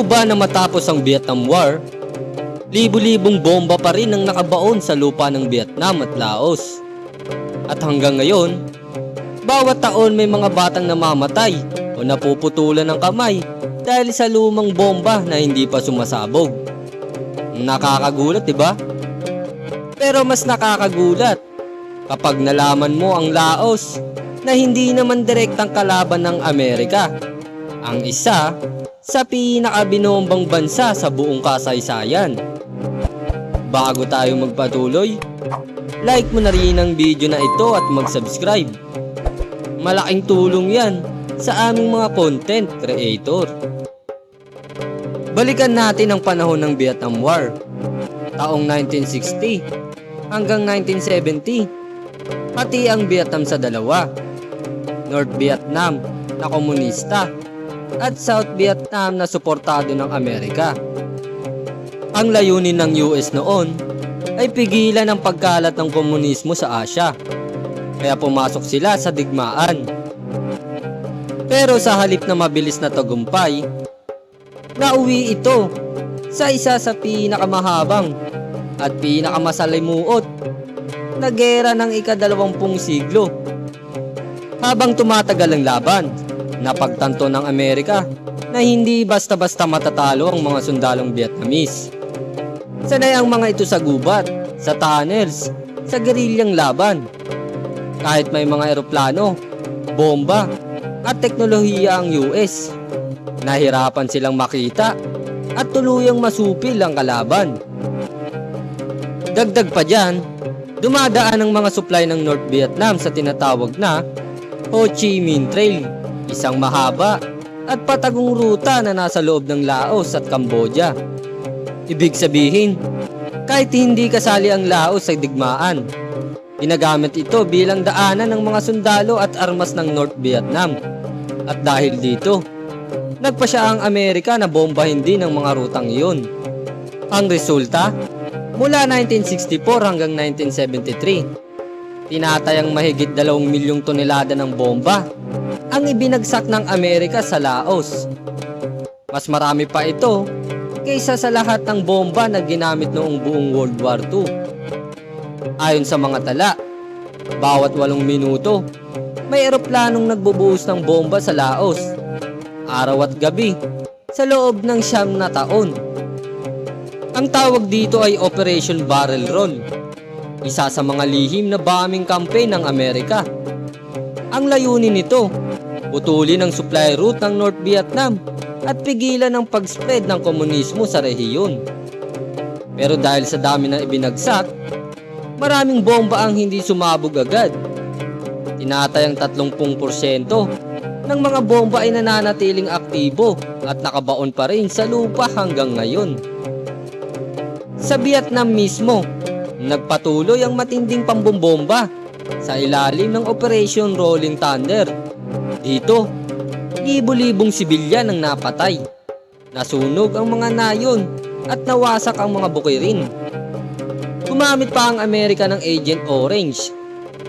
Mo ba na matapos ang Vietnam War, libu-libong bomba pa rin ang nakabaon sa lupa ng Vietnam at Laos. At hanggang ngayon, bawat taon may mga batang namamatay o napuputulan ng kamay dahil sa lumang bomba na hindi pa sumasabog. Nakakagulat, di ba? Pero mas nakakagulat kapag nalaman mo ang Laos na hindi naman direktang kalaban ng Amerika. Ang isa sa pinakabinombang bansa sa buong kasaysayan. Bago tayo magpatuloy, like mo na rin ang video na ito at mag-subscribe. Malaking tulong yan sa aming mga content creator. Balikan natin ang panahon ng Vietnam War. Taong 1960 hanggang 1970. Pati ang Vietnam sa dalawa. North Vietnam na komunista at South Vietnam na suportado ng Amerika. Ang layunin ng US noon ay pigilan ang pagkalat ng komunismo sa Asya. Kaya pumasok sila sa digmaan. Pero sa halip na mabilis na tagumpay, nauwi ito sa isa sa pinakamahabang at pinakamasalimuot na gera ng ikadalawampung siglo. Habang tumatagal ang laban, napagtanto ng Amerika na hindi basta-basta matatalo ang mga sundalong Vietnamese. Sanay ang mga ito sa gubat, sa tunnels, sa gerilyang laban. Kahit may mga eroplano, bomba, at teknolohiya ang US, nahirapan silang makita at tuluyang masupil ang kalaban. Dagdag pa dyan, dumadaan ang mga supply ng North Vietnam sa tinatawag na Ho Chi Minh Trail isang mahaba at patagong ruta na nasa loob ng Laos at Cambodia. Ibig sabihin, kahit hindi kasali ang Laos sa digmaan, ginagamit ito bilang daanan ng mga sundalo at armas ng North Vietnam. At dahil dito, nagpasya ang Amerika na bombahin din ang mga rutang iyon. Ang resulta, mula 1964 hanggang 1973, tinatayang mahigit 2 milyong tonelada ng bomba ang ibinagsak ng Amerika sa Laos. Mas marami pa ito kaysa sa lahat ng bomba na ginamit noong buong World War II. Ayon sa mga tala, bawat walong minuto, may eroplanong nagbubuhos ng bomba sa Laos. Araw at gabi, sa loob ng siyam na taon. Ang tawag dito ay Operation Barrel Roll, isa sa mga lihim na bombing campaign ng Amerika. Ang layunin nito putulin ang supply route ng North Vietnam at pigilan ang pag-spread ng komunismo sa rehiyon. Pero dahil sa dami ng ibinagsak, maraming bomba ang hindi sumabog agad. Tinatayang 30% ng mga bomba ay nananatiling aktibo at nakabaon pa rin sa lupa hanggang ngayon. Sa Vietnam mismo, nagpatuloy ang matinding pambombomba sa ilalim ng Operation Rolling Thunder dito, libo-libong sibilyan ang napatay. Nasunog ang mga nayon at nawasak ang mga bukirin. Gumamit pa ang Amerika ng Agent Orange,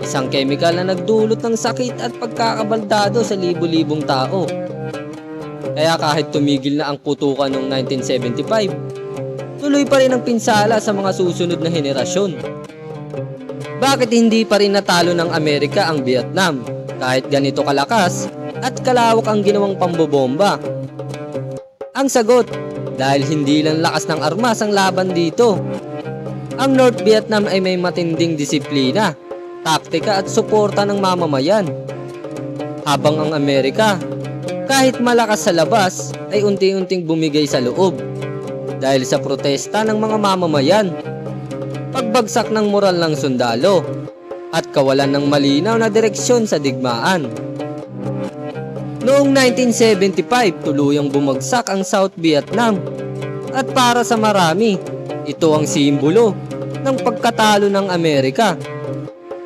isang chemical na nagdulot ng sakit at pagkakabaldado sa libo-libong tao. Kaya kahit tumigil na ang putukan noong 1975, tuloy pa rin ang pinsala sa mga susunod na henerasyon. Bakit hindi pa rin natalo ng Amerika ang Vietnam kahit ganito kalakas at kalawak ang ginawang pambobomba? Ang sagot, dahil hindi lang lakas ng armas ang laban dito. Ang North Vietnam ay may matinding disiplina, taktika at suporta ng mamamayan. Habang ang Amerika, kahit malakas sa labas, ay unti-unting bumigay sa loob. Dahil sa protesta ng mga mamamayan, pagbagsak ng moral ng sundalo, at kawalan ng malinaw na direksyon sa digmaan. Noong 1975, tuluyang bumagsak ang South Vietnam. At para sa marami, ito ang simbolo ng pagkatalo ng Amerika.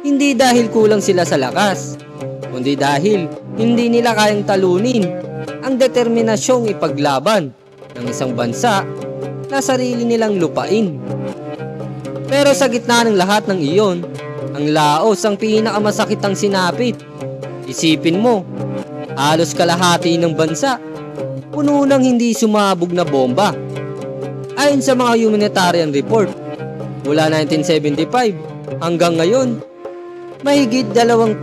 Hindi dahil kulang sila sa lakas, kundi dahil hindi nila kayang talunin ang determinasyong ipaglaban ng isang bansa na sarili nilang lupain. Pero sa gitna ng lahat ng iyon, ang Laos ang pinakamasakit ang sinapit. Isipin mo, halos kalahati ng bansa, puno ng hindi sumabog na bomba. Ayon sa mga humanitarian report, mula 1975 hanggang ngayon, mahigit 20,000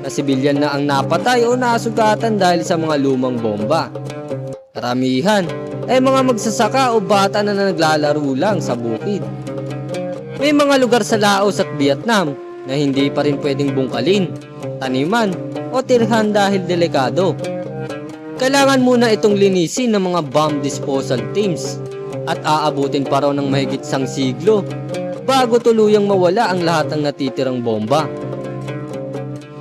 na sibilyan na ang napatay o nasugatan dahil sa mga lumang bomba. Karamihan ay mga magsasaka o bata na naglalaro lang sa bukid. May mga lugar sa Laos at Vietnam na hindi pa rin pwedeng bungkalin, taniman o tirhan dahil delikado. Kailangan muna itong linisin ng mga bomb disposal teams at aabutin pa raw ng mahigit isang siglo bago tuluyang mawala ang lahat ng natitirang bomba.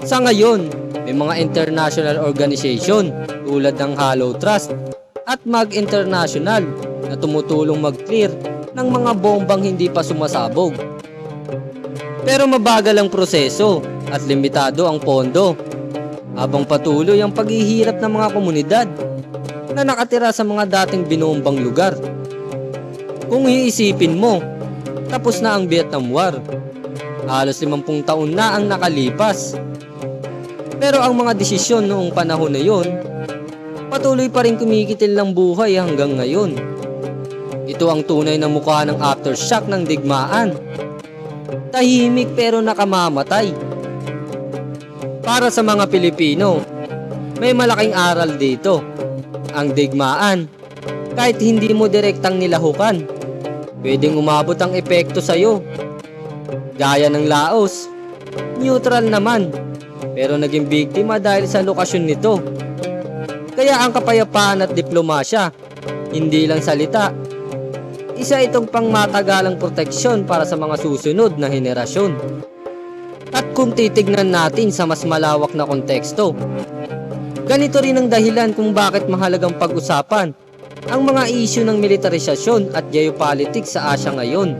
Sa ngayon, may mga international organization tulad ng Hollow Trust at Mag International na tumutulong mag-clear ng mga bombang hindi pa sumasabog. Pero mabagal ang proseso at limitado ang pondo habang patuloy ang paghihirap ng mga komunidad na nakatira sa mga dating binombang lugar. Kung iisipin mo, tapos na ang Vietnam War. Halos 50 taon na ang nakalipas. Pero ang mga desisyon noong panahon na yon, patuloy pa rin kumikitil ng buhay hanggang ngayon. Ito ang tunay na mukha ng aftershock ng digmaan. Tahimik pero nakamamatay. Para sa mga Pilipino, may malaking aral dito. Ang digmaan, kahit hindi mo direktang nilahukan, pwedeng umabot ang epekto sa'yo. Gaya ng Laos, neutral naman, pero naging biktima dahil sa lokasyon nito. Kaya ang kapayapaan at diplomasya, hindi lang salita, isa itong pangmatagalang proteksyon para sa mga susunod na henerasyon. At kung titignan natin sa mas malawak na konteksto, ganito rin ang dahilan kung bakit mahalagang pag-usapan ang mga isyu ng militarisasyon at geopolitics sa Asya ngayon.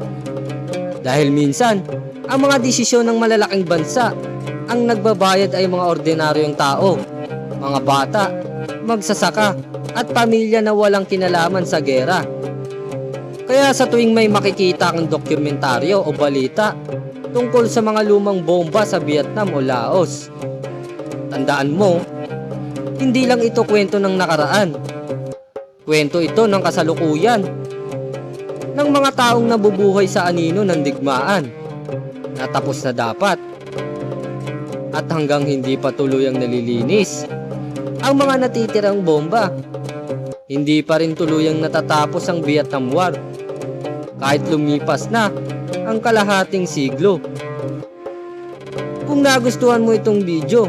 Dahil minsan, ang mga desisyon ng malalaking bansa ang nagbabayad ay mga ordinaryong tao, mga bata, magsasaka, at pamilya na walang kinalaman sa gera. Kaya sa tuwing may makikita kang dokumentaryo o balita tungkol sa mga lumang bomba sa Vietnam o Laos, tandaan mo, hindi lang ito kwento ng nakaraan. Kwento ito ng kasalukuyan ng mga taong nabubuhay sa anino ng digmaan na tapos na dapat at hanggang hindi pa tuluyang nalilinis ang mga natitirang bomba. Hindi pa rin tuluyang natatapos ang Vietnam War kahit lumipas na ang kalahating siglo. Kung nagustuhan mo itong video,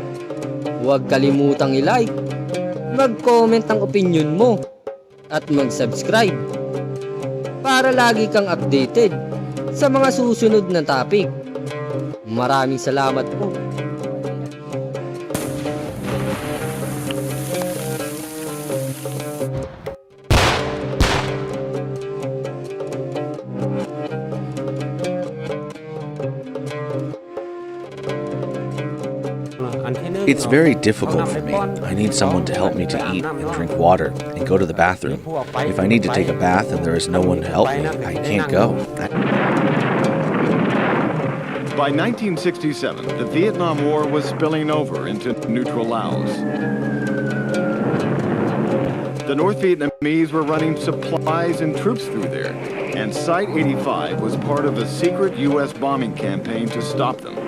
huwag kalimutang i-like, mag-comment ang opinion mo, at mag-subscribe para lagi kang updated sa mga susunod na topic. Maraming salamat po. It's very difficult for me. I need someone to help me to eat and drink water and go to the bathroom. If I need to take a bath and there is no one to help me, I can't go. By 1967, the Vietnam War was spilling over into neutral Laos. The North Vietnamese were running supplies and troops through there, and Site 85 was part of a secret U.S. bombing campaign to stop them.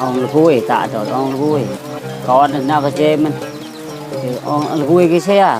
ông là vui tạ tôi ông là vui còn là nào cái chế mình thì ông lui cái xe